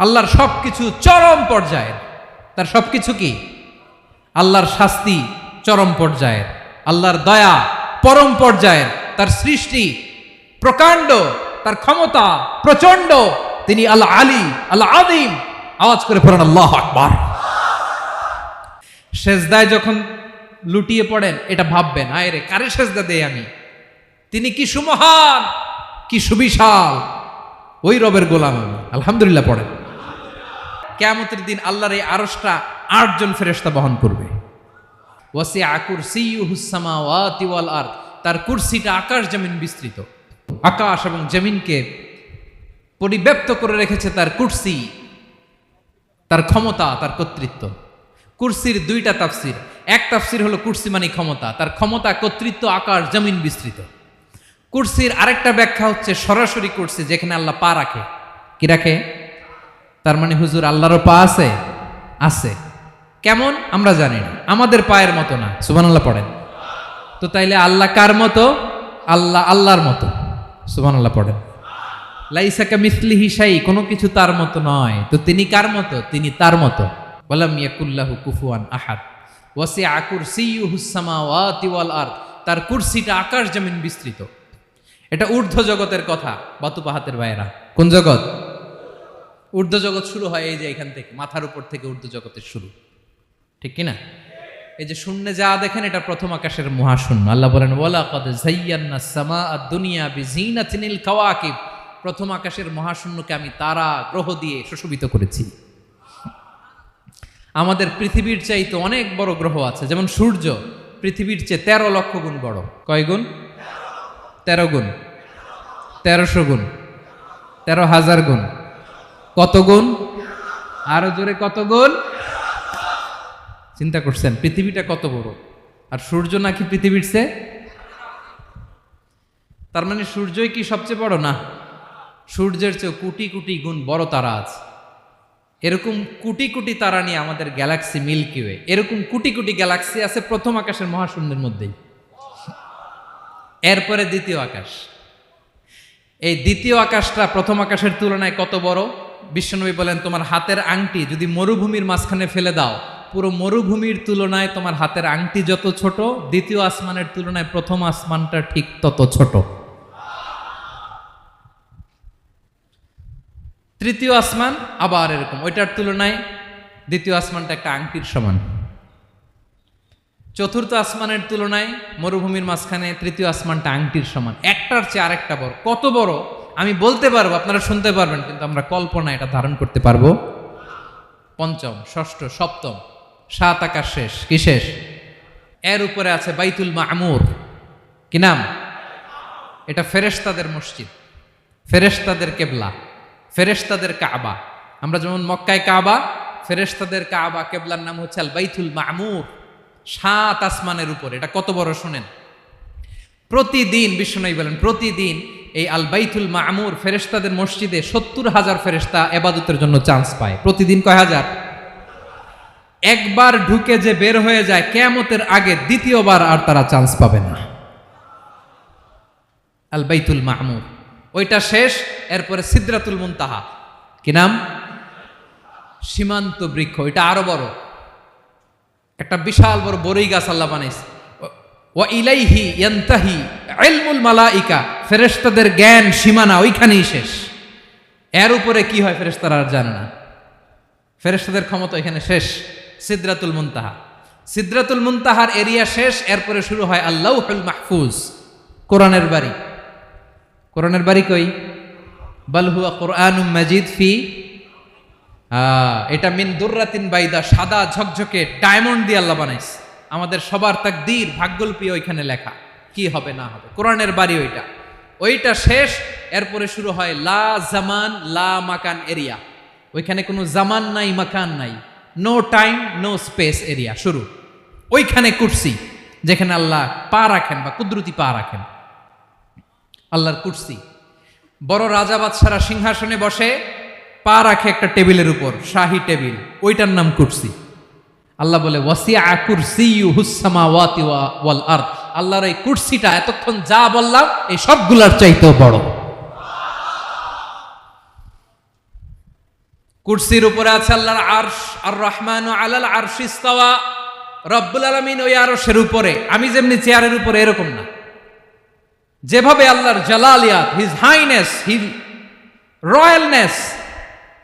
আল্লাহর সব কিছু চরম পর্যায়ের। তার সব কিছু কি? আল্লাহর শাস্তি চরম পর্যায়ের। আল্লাহর দয়া পরম পর্যায়ের। তার সৃষ্টি প্রকাণ্ড, তার ক্ষমতা প্রচণ্ড। তিনি আল্লাহ আলী আল্লাহ আদিম আওয়াজ করে পড়েন, আল্লাহ আকবার। সেজদায় যখন লুটিয়ে পড়েন, এটা ভাববেন, আয় রে, কারে সেজদা দেই আমি? তিনি কি সুমহান, কি সুবিশাল। ওই রবের গোলাম আলহামদুলিল্লাহ পড়েন। কেয়ামতের দিন আল্লাহর এই আরসটা আটজন ফেরেশতা বহন করবে। ওয়াসি আকুর সিউহুসামা ওয়াতি ওয়াল আর তার কুরসিটা আকাশ জমিন বিস্তৃত। আকাশ এবং জমিনকে পরিব্যাপ্ত করে রেখেছে তার কুর্সি, তার ক্ষমতা, তার কর্তৃত্ব। কুরসির দুইটা তাফসির, এক তাফসির হলো কুরসি মানে ক্ষমতা, তার ক্ষমতা, কর্তৃত্ব, আকাশ, জমিন বিস্তৃত। কুরসির আরেকটা ব্যাখ্যা হচ্ছে সরাসরি কুরসি, যেখানে আল্লাহ পা রাখে। কি রাখে? তার মানে হুজুর আল্লাহরও পা আছে? আছে। কেমন? আমরা জানি না। আমাদের পায়ের মতো না। সুবান আল্লাহ পড়েন। তো তাইলে আল্লাহ কার মতো? আল্লাহ আল্লাহর মতো। সুবান আল্লাহ পড়েন। লাইসাকা মিসলি হিসাই কোনো কিছু তার মতো নয়। তো তিনি কার মতো? তিনি তার মতো। বলাম ইয়াকুল্লাহু কুফুয়ান আহাদ। ওয়াসি আকুর সিউহুসামা ওয়াতি ওয়াল আরদ। তার কুরসিটা আকাশ জমিন বিস্তৃত। এটা ঊর্ধ্ব জগতের কথা, বাতুপাহাতের ভাইয়েরা। কোন জগৎ? ঊর্ধ্ব জগৎ শুরু হয় এই যে এখান থেকে, মাথার উপর থেকে ঊর্ধ্ব জগতের শুরু। ঠিক কি না এই যে শূন্যে যা দেখেন, এটা প্রথম আকাশের মহাশূন্য। আল্লাহ বলেন ওয়ালা কদ জাইয়ান্না সামা আদ দুনিয়া বিজিনাতিনিল কাওয়াকিব। প্রথম আকাশের মহাশূন্যকে আমি তারা, গ্রহ দিয়ে সুশোভিত করেছি। আমাদের পৃথিবীর চাইতে অনেক বড় গ্রহ আছে, যেমন সূর্য, পৃথিবীর চেয়ে তেরো লক্ষ গুণ বড়। কয় গুণ? তেরো গুণ। তেরোশো গুণ। তেরো হাজার গুণ। কত গুণ? আরও জোরে কত গুণ? চিন্তা করছেন, পৃথিবীটা কত বড়? আর সূর্য নাকি পৃথিবীর চেয়ে? তার মানে সূর্যই কি সবচেয়ে বড় না? সূর্যের চেয়ে কোটি কোটি গুণ বড় তারা আছে। এরকম কোটি কোটি তারা নিয়ে আমাদের গ্যালাক্সি মিল্কি ওয়ে এরকম কোটি কোটি গ্যালাক্সি আছে প্রথম আকাশের মহাশূন্যের মধ্যেই। এরপরে দ্বিতীয় আকাশ। এই দ্বিতীয় আকাশটা প্রথম আকাশের তুলনায় কত বড়? বিশ্বনবী বলেন, তোমার হাতের আংটি যদি মরুভূমির মাঝখানে ফেলে দাও, পুরো মরুভূমির তুলনায় তোমার হাতের আংটি যত ছোট, দ্বিতীয় আসমানের তুলনায় প্রথম আসমানটা ঠিক তত ছোট। তৃতীয় আসমান আবার এরকম, ওইটার তুলনায় দ্বিতীয় আসমানটা একটা আংটির সমান। চতুর্থ আসমানের তুলনায় মরুভূমির মাঝখানে তৃতীয় আসমানটা আংটির সমান। একটার চেয়ে আরেকটা বড়। কত বড়? আমি বলতে পারব, আপনারা শুনতে পারবেন, কিন্তু আমরা কল্পনা এটা ধারণ করতে পারব। পঞ্চম, ষষ্ঠ, সপ্তম, সাত আকাশ শেষ, কি শেষ? এর উপরে আছে বাইতুল মামুর। কি নাম? এটা ফেরেশতাদের মসজিদ। ফেরেশতাদের কেবলা, ফেরেশতাদের কাবা। আমরা যেমন মক্কায় কাবা, ফেরেশতাদের কাবা কেবলার নাম হচ্ছে আল বাইতুল মামুর। সাত আসমানের উপর। এটা কত বড়, শোনেন। প্রতিদিন, বিষ্ণু বলেন, প্রতিদিন এই আল বাইতুল মামুর ফেরেশতাদের মসজিদে সত্তর হাজার ফেরেশতা এবাদতের জন্য চান্স পায়। প্রতিদিন কয় হাজার? একবার ঢুকে যে বের হয়ে যায়, কেয়ামতের আগে দ্বিতীয়বার আর তারা চান্স পাবে না। আল বাইতুল মাহমুর ওইটা শেষ, এরপরে সিদ্রাতুল মুনতাহা। কি নাম? সীমান্ত বৃক্ষ। ওইটা আরও বড়। একটা বিশাল বড় বড়ই গাছ আল্লাহ বানাইছে। ও ইলাইহি ইয়ান্তাহি। ইলমুল মালাইকা, ফেরেশতাদের জ্ঞান সীমানা ওইখানেই শেষ। এর উপরে কি হয় ফেরেশতারা আর জানে না। ফেরেশতাদের ক্ষমতা এখানে শেষ, সিদ্রাতুল মুনতাহা। সিদ্রাতুল মুনতাহার এরিয়া শেষ, এরপরে শুরু হয় আল্লাহুল মাহফুজ, কোরআনের বাড়ি। কোরআনের বাড়ি কই? বালহুয়া কোরআনুম মাজিদ ফি এটা মিন দুর্রাতিন বাইদা, সাদা ঝকঝকে ডায়মন্ড দিয়ে আল্লাহ বানাইছে। আমাদের সবার তাকদীর ভাগ্যল্পী ওইখানে লেখা। কি হবে, না হবে। কোরআনের বাড়ি ওইটা। ওইটা শেষ, এরপরে শুরু হয় লা জামান, লা মাকান এরিয়া। ওইখানে কোনো জামান নাই, মাকান নাই। No time no space area, শুরু। ওইখানে কুর্সি, যেখানে আল্লাহ পা রাখেন বা কুদরতি পা রাখেন। আল্লাহর কুর্সি। বড় রাজা বাদশারা সিংহাসনে বসে, পা রাখে একটা টেবিলের উপর, শাহী টেবিল। ওইটার নাম কুর্সি। আল্লাহ বলে ওয়াসিয়া কুরসি হুসামা ওয়াতি ওয়াল আর্দ। আল্লাহর এই কুর্সিটা এতক্ষণ যা বললাম, এই সবগুলার চাইতেও বড়। কুর্সির উপরে আছে আল্লাহর আরশ আর রহমান আলাল আরশ ইস্তাওয়া। রব্বুল আলমিন ওই আরশের উপরে, আমি যেমনি চেয়ারের উপরে এরকম না। যেভাবে আল্লাহর জালালিয়াত হিজ হাইনেস হিজ রয়্যালনেস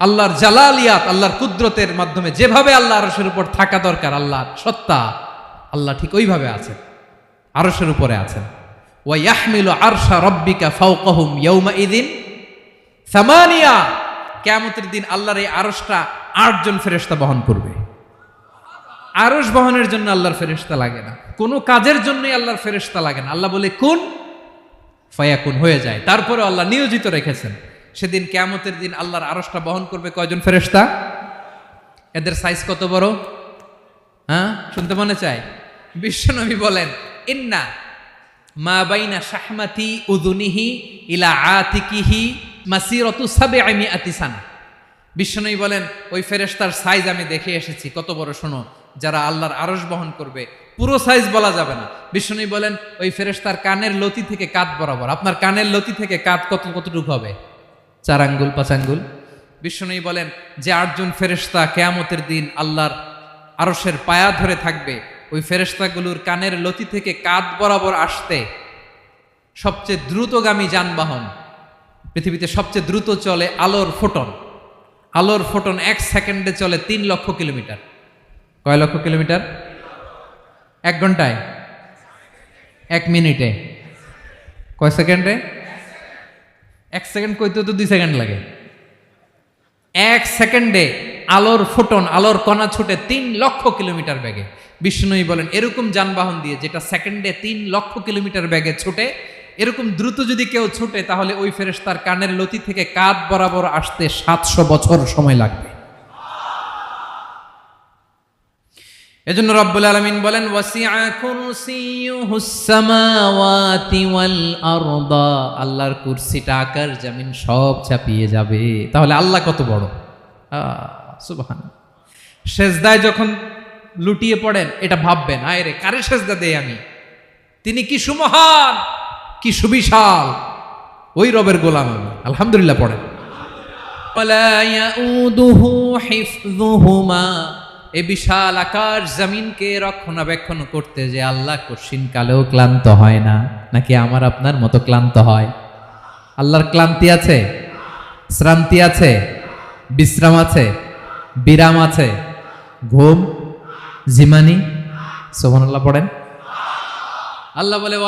আল্লাহর জালালিয়াত, আল্লাহর কুদরতের মাধ্যমে যেভাবে আল্লাহ আরশের উপর থাকা দরকার আল্লাহর সত্তা, আল্লাহ ঠিক ওইভাবে আছেন আরশের উপরে আছেন। ওয়া ইয়াহমিলু আরশা রব্বিকা ফাওকাহুম ইয়াউমা ইদিন সামানিয়া, কেয়ামতের দিন আল্লাহর এই আরশটা আটজন ফেরেশতা বহন করবে। আরশ বহনের জন্য আল্লাহর ফেরেশতা লাগে না। কোনো কাজের জন্যই আল্লাহর ফেরেশতা লাগে না। আল্লাহ বলে, কোন? ফায়াকুন, হয়ে যায়। তারপরে আল্লাহ নিয়োজিত রেখেছেন। সেদিন কেয়ামতের দিন আল্লাহর আরশটা বহন করবে কয়জন ফেরেশতা? এদের সাইজ কত বড়? হ্যাঁ শুনতে মনে চায়? বিশ্বনবী বলেন ইন্না মা বাইনা শাহমাতি উদুনিহি ইলা আতিকিহি মাসিরতু সাবে আমি আতিসানা বিশ্বনবী বলেন, ওই ফেরেশতার সাইজ আমি দেখে এসেছি। কত বড় শোনো, যারা আল্লাহর আরস বহন করবে, পুরো সাইজ বলা যাবে না। বিশ্বনবী বলেন, ওই ফেরেশতার কানের লতি থেকে কাত বরাবর। আপনার কানের লতি থেকে কাত কত, কতটুকু হবে? চার আঙ্গুল, পাঁচ আঙ্গুল। বিশ্বনবী বলেন, যে আটজন ফেরেশতা কেয়ামতের দিন আল্লাহর আরশের পায়া ধরে থাকবে ওই ফেরেশতাগুলোর কানের লতি থেকে কাত বরাবর আসতে সবচেয়ে দ্রুতগামী যানবাহন, পৃথিবীতে সবচেয়ে দ্রুত চলে আলোর ফোটন। আলোর ফোটন এক সেকেন্ডে চলে তিন লক্ষ কিলোমিটার। কয় লক্ষ কিলোমিটার? এক ঘন্টায়? এক মিনিটে? কয় সেকেন্ডে? এক সেকেন্ড কইতে তো দুই সেকেন্ড লাগে। এক সেকেন্ডে আলোর ফোটন, আলোর কণা ছুটে তিন লক্ষ কিলোমিটার বেগে। বিষ্ণুই বলেন, এরকম যানবাহন দিয়ে যেটা সেকেন্ডে তিন লক্ষ কিলোমিটার ব্যাগে ছুটে, এরকম দ্রুত যদি কেউ ছুটে, তাহলে ওই ফেরেশতার কানের লতি থেকে কাঁধ বরাবর আসতে সাতশো বছর সময় লাগবে। এজন্য রব্বুল আলামিন বলেন আল্লাহর কুরসিটা আকার, জামিন সব চাপিয়ে যাবে। তাহলে আল্লাহ কত বড়? সুবাহান সেজদায় যখন লুটিয়ে পড়েন এটা ভাববেন আয় রে কারে সেজদা দেই আমি? তিনি কি সুমহান কি সুবিশাল ওই রবের গোলাম আমি। আলহামদুলিল্লাহ পড়েন। এ বিশাল আকাশ জমিনকে রক্ষণাবেক্ষণ করতে যে আল্লাহ কঠিন কালেও ক্লান্ত হয় না নাকি আমার আপনার মতো ক্লান্ত হয়? আল্লাহর ক্লান্তি আছে? শ্রান্তি আছে? বিশ্রাম আছে? বিরাম আছে। ঘুম, জিমানি সোহানাল্লাহ পড়েন। আল্লাহ বলে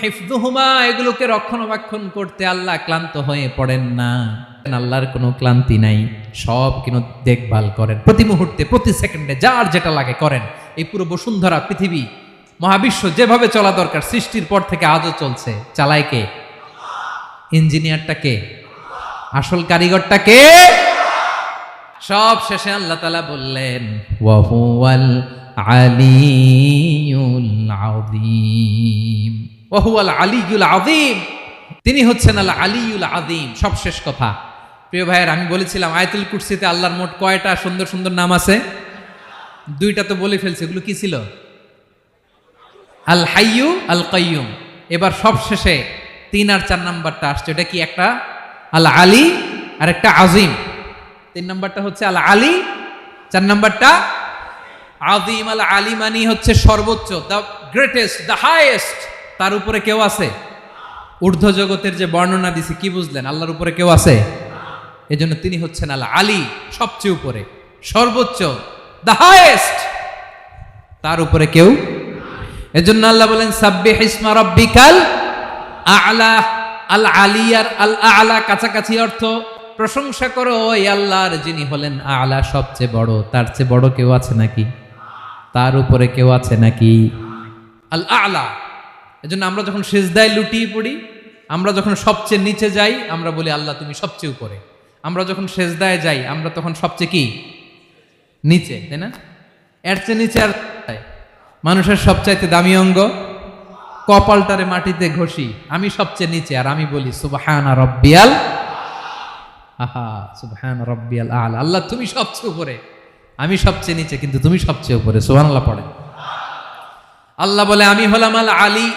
হিফযুহুমা, এগুলোকে রক্ষণাবেক্ষণ করতে আল্লাহ ক্লান্ত হয়ে পড়েন না। আল্লাহর কোনো ক্লান্তি নাই, সব কিন্তু দেখভাল করেন। প্রতি মুহূর্তে, প্রতি সেকেন্ডে যার যেটা লাগে করেন। এই পুরো বসুন্ধরা পৃথিবী, মহাবিশ্ব যেভাবে চলা দরকার, সৃষ্টির পর থেকে আজও চলছে। চালায় কে? ইঞ্জিনিয়ারটা কে? আসল কারিগরটা কে? সব শেষে আল্লাহ তালা বললেন ওয়াহুয়াল আলিউল আযীম। ওয়াহুয়াল আলিউল আযীম। তিনি হচ্ছেন আল্লাহ আলিউল আদিম সব শেষ কথা। প্রিয় ভাইয়ের আমি বলেছিলাম আয়াতুল কুরসিতে আল্লাহর মোট কয়টা সুন্দর সুন্দর নাম আছে? দুইটা তো বলে ফেলছে এগুলো কি ছিল? আল হাইয়ু আল কাইয়ুম। এবার সব শেষে তিন আর চার নাম্বারটা আসছে এটা কি একটা? আল আলী আর একটা আজিম তিন নম্বরটা হচ্ছে আল আলী চার নাম্বারটা আজিম আল আলী মানি হচ্ছে সর্বোচ্চ দ্য গ্রেটেস্ট দ্য হাইয়েস্ট তার উপরে কেউ আছে? ঊর্ধ্ব জগতের যে বর্ণনা দিছি, কি বুঝলেন? আল্লাহর উপরে কেউ আছে? এজন্য তিনি হচ্ছেন আল আলী সবচেয়ে উপরে। সর্বোচ্চ দ্য হাইয়েস্ট তার উপরে কেউ এজন্য আল্লাহ বলেন, সাব্বিহ ইসমা রব্বিকাল আলা আল আলিয়ার আল আলা কাছাকাছি অর্থ প্রশংসা করো, ওই আল্লাহর যিনি হলেন আলা সবচেয়ে বড়। তার চেয়ে বড় কেউ আছে নাকি? তার উপরে কেউ আছে নাকি? আল আলা। এজন্য আমরা যখন সেজদায় লুটিয়ে পড়ি, আমরা যখন সবচেয়ে নিচে যাই, আমরা বলি, আল্লাহ, তুমি সবচেয়ে উপরে। আমরা যখন সেজদায় যাই, আমরা তখন সবচেয়ে কি? নিচে, তাই না? এর চেয়ে নিচে আর মানুষের সবচাইতে দামি অঙ্গ? কপালটারে মাটিতে ঘষি, আমি সবচেয়ে নিচে। আর আমি বলি, সুবহানা রব্বিয়াল আহা, সুবহান রব্বিয়াল আল। আল্লাহ, তুমি সবচেয়ে উপরে। আমি সবচেয়ে নিচে, কিন্তু তুমি সবচেয়ে উপরে। সুবহানাল্লাহ পড়ে। আল্লাহ বলে, আমি হলাম আল আলী।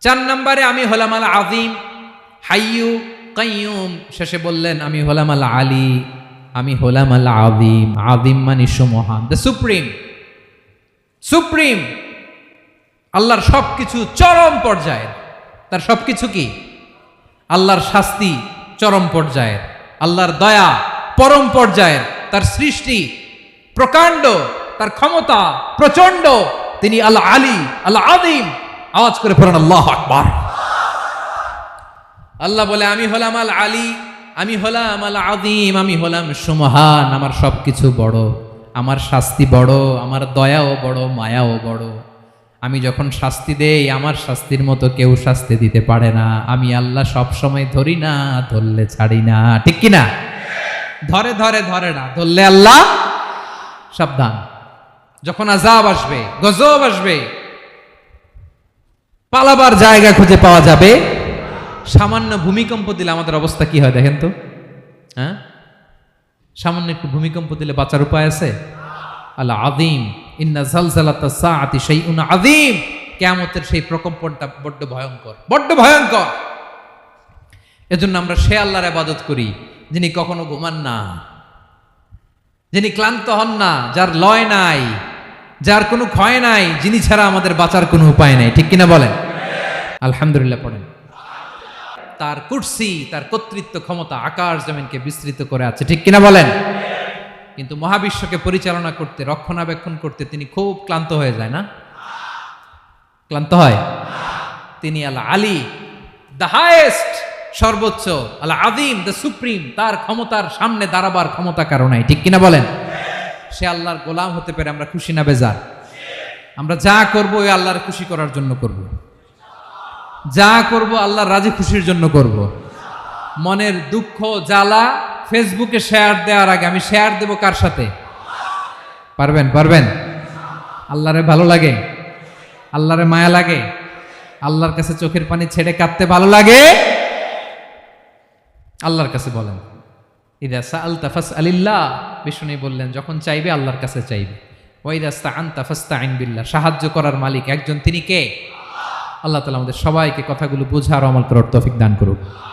চার নম্বরে, আমি হলাম আল আযীম। হাইয়ু, কাইয়ুম। শেষে বললেন, আমি হলাম আল আলী। আমি হলাম আল আদিম আদিম মানে সুমহান। দ্য সুপ্রিম সুপ্রিম আল্লাহর সব কিছু চরম পর্যায়ের। তার সব কিছু কি? আল্লাহর শাস্তি। চরম পর্যায়ের। আল্লাহর দয়া পরম পর্যায়ের। তার সৃষ্টি প্রকাণ্ড, তার ক্ষমতা প্রচণ্ড। তিনি আল্লাহ আলী আল্লাহ আদিম আওয়াজ করে পড়েন, আল্লাহ আকবার। আল্লাহ বলে, আমি হলাম আল আলী আমি হলাম আল আদিম আমি হলাম সুমহান। আমার সব কিছু বড়। আমার শাস্তি বড়, আমার দয়াও বড়, মায়াও বড়। আমি যখন শাস্তি দেই, আমার শাস্তির মতো কেউ শাস্তি দিতে পারে না। আমি আল্লাহ সব সময় ধরি না, ধরলে ছাড়ি না। ঠিক কি না ধরে ধরে ধরে না, ধরলে আল্লাহ সাবধান। যখন আজাব আসবে, গজব আসবে, পালাবার জায়গা খুঁজে পাওয়া যাবে। সামান্য ভূমিকম্প দিলে আমাদের অবস্থা কি হয় দেখেন তো? হ্যাঁ? সামান্য একটু ভূমিকম্প দিলে বাঁচার উপায় আছে? আল্লাহ আদিম ইন্না সেই প্রকম্পনটা বড্ড ভয়ঙ্কর। বড্ড ভয়ঙ্কর। এজন্য আমরা সে আল্লাহর ইবাদত করি, যিনি কখনো ঘুমান না। যিনি ক্লান্ত হন না, যার লয় নাই, যার কোনো ক্ষয় নাই, যিনি ছাড়া আমাদের বাঁচার কোনো উপায় নাই। ঠিক কিনা বলেন? আলহামদুলিল্লাহ পড়েন। তার কুর্সি, তার কর্তৃত্ব ক্ষমতা আকাশ জমিনকে বিস্তৃত করে আছে। ঠিক কিনা বলেন? কিন্তু মহাবিশ্বকে পরিচালনা করতে, রক্ষণাবেক্ষণ করতে তিনি খুব ক্লান্ত হয়ে যায় না? ক্লান্ত হয়? তিনি আল্লাহ আলী দ্য হায়েস্ট সর্বোচ্চ আল্লাহ আদিম দ্য সুপ্রিম তার ক্ষমতার সামনে দাঁড়াবার ক্ষমতা কারণাই ঠিক কিনা বলেন? সে আল্লাহর গোলাম হতে পারে আমরা খুশি না বেজার? আমরা যা করব ওই আল্লাহর খুশি করার জন্য করব। যা করব আল্লাহর রাজি খুশির জন্য করব। মনের দুঃখ, জ্বালা ফেসবুকে শেয়ার দেওয়ার আগে আমি শেয়ার দেব কার সাথে? পারবেন পারবেন? আল্লাহরে ভালো লাগে? আল্লাহরে মায়া লাগে? আল্লাহর কাছে চোখের পানি ছেড়ে কাঁদতে ভালো লাগে? আল্লাহর কাছে বলেন। ইদা সাআল তাফাস আলিল্লাহ বিষ্ণু বললেন, যখন চাইবে আল্লাহর কাছে চাইবে। ওয়াইদাস্তা আন তাফাস্তা আইন বিল্লাহ। সাহায্য করার মালিক একজন, তিনি কে? আল্লাহ তালা আমাদের সবাইকে কথাগুলো বোঝার আমল করার তৌফিক দান করুক।